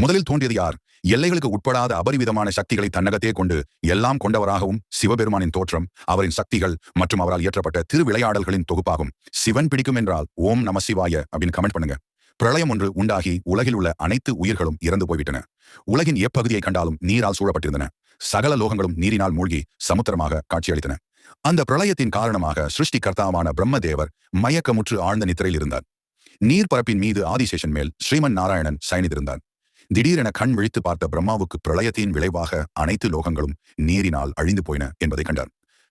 முதலில் தோன்றியது யார்? எல்லைகளுக்கு உட்படாத அபரிவிதமான சக்திகளை தன்னகத்தே கொண்டு எல்லாம் கொண்டவராகவும் சிவபெருமானின் தோற்றம் அவரின் சக்திகள் மற்றும் அவரால் இயற்றப்பட்ட திருவிளையாடல்களின் தொகுப்பாகும். சிவன் பிடிக்கும் என்றால் ஓம் நம சிவாய அப்படின்னு கமெண்ட் பண்ணுங்க. பிரளயம் ஒன்று உண்டாகி உலகில் உள்ள அனைத்து உயிர்களும் இறந்து போய்விட்டன. உலகின் எப்பகுதியை கண்டாலும் நீரால் சூழப்பட்டிருந்தன. சகல லோகங்களும் நீரினால் மூழ்கி சமுத்திரமாக காட்சியளித்தன. அந்த பிரளயத்தின் காரணமாக சிருஷ்டிகர்த்தாவான பிரம்மதேவர் மயக்கமுற்று ஆழ்ந்த நித்திரையில் இருந்தார். நீர்பரப்பின் மீது ஆதிசேஷன் மேல் ஸ்ரீமன் நாராயணன் சயனித்திருந்தார். திடீரென கண் விழித்து பார்த்த பிரம்மாவுக்கு பிரளயத்தின் விளைவாக அனைத்து லோகங்களும் நீரினால் அழிந்து போயின என்பதை கண்டார்.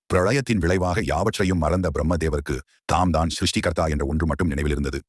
பிரளயத்தின் விளைவாக யாவற்றையும் மறந்த பிரம்மதேவருக்கு தாம் தான் சிருஷ்டிகர்த்தா என்ற ஒன்று மட்டும் நினைவில் இருந்தது.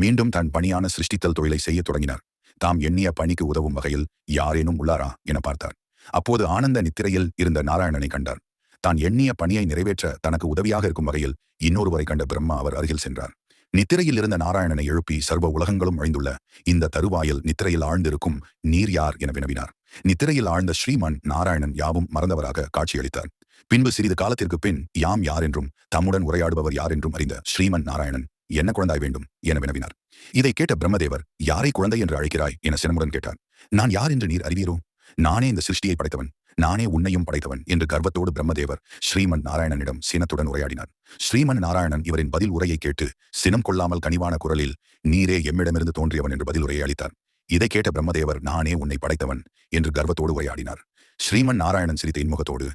மீண்டும் தன் பணியான சிருஷ்டித்தல் தொழிலை செய்யத் தொடங்கினார். தாம் எண்ணிய பணிக்கு உதவும் வகையில் யாரேனும் உள்ளாரா என பார்த்தார். அப்போது ஆனந்த நித்திரையில் இருந்த நாராயணனை கண்டார். தான் எண்ணிய பணியை நிறைவேற்ற தனக்கு உதவியாக இருக்கும் வகையில் இன்னொருவரை கண்ட பிரம்மா அவர் அருகில் சென்றார். நித்திரையில் இருந்த நாராயணனை எழுப்பி சர்வ உலகங்களும் அழிந்துள்ள இந்த தருவாயில் நித்திரையில் ஆழ்ந்திருக்கும் நீர் யார் என வினவினார். நித்திரையில் ஆழ்ந்த ஸ்ரீமன் நாராயணன் யாவும் மறந்தவராக காட்சியளித்தார். பின்பு சிறிது காலத்திற்கு பின் யாம் யார் என்றும் தம்முடன் உரையாடுபவர் யார் என்றும் அறிந்த ஸ்ரீமன் நாராயணன் என்ன குழந்தாய் வேண்டும்? என வினவினார். இதை கேட்ட பிரம்மதேவர் யாரை குழந்தை என்று அழைக்கிறாய்? என சினமுடன் கேட்டார். நான் யார் என்று நீர் அறிவீரோ? நானே இந்த சிருஷ்டியை படைத்தவன். நானே உன்னையும் படைத்தவன் என்று கர்வத்தோடு பிரம்மதேவர் ஸ்ரீமன் நாராயணனிடம் சினத்துடன் உரையாடினார். ஸ்ரீமன் நாராயணன் இவரின் பதில் உரையை கேட்டு சினம் கொள்ளாமல் கனிவான குரலில் நீரே எம்மிடமிருந்து தோன்றியவன் என்று பதில் உரையை அளித்தார். இதை கேட்ட பிரம்மதேவர் நானே உன்னை படைத்தவன் என்று கர்வத்தோடு உரையாடினார். ஸ்ரீமன் நாராயணன் சிரித்த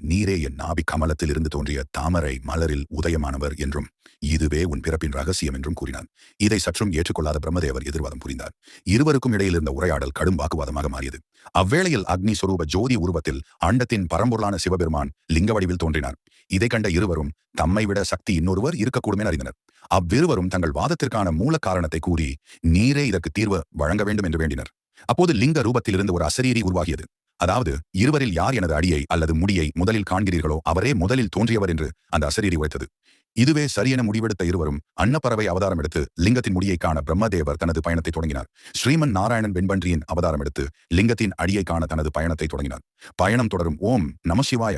நீரே என் நாபி கமலத்தில் இருந்து தோன்றிய தாமரை மலரில் உதயமானவர் என்றும் இதுவே உன் பிறப்பின் ரகசியம் என்றும் கூறினார் இதை சற்றும் ஏற்றுக்கொள்ளாத பிரம்மதேவர் எதிர்வாதம் புரிந்தார். இருவருக்கும் இடையில் இருந்த உரையாடல் கடும் வாக்குவாதமாக மாறியது. அவ்வேளையில் அக்னி சுரூப ஜோதி உருவத்தில் அண்டத்தின் பரம்பொருளான சிவபெருமான் லிங்க வடிவில் தோன்றினார். இதை கண்ட இருவரும் தம்மை விட சக்தி இன்னொருவர் இருக்கக்கூடும் என அறிந்தனர். அவ்விருவரும் தங்கள் வாதத்திற்கான மூல காரணத்தை கூறி நீரே இதற்கு தீர்வு வழங்க வேண்டும் என்று வேண்டினர். அப்போது லிங்க ரூபத்திலிருந்து ஒரு அசரீரி உருவாகியது. அதாவது இருவரில் யார் எனது அடியை அல்லது முடியை முதலில் காண்கிறீர்களோ அவரே முதலில் தோன்றியவர் என்று அந்த அசரீரி உரைத்தது. இதுவே சரியென முடிவெடுத்த இருவரும் அன்னப்பறவை அவதாரம் எடுத்து லிங்கத்தின் முடியை காண பிரம்மதேவர் தனது பயணத்தை தொடங்கினார். ஸ்ரீமன் நாராயணன் வெண்பன்றியின் அவதாரம் எடுத்து லிங்கத்தின் அடியை காண தனது பயணத்தை தொடங்கினார். பயணம் தொடரும். ஓம் நமசிவாய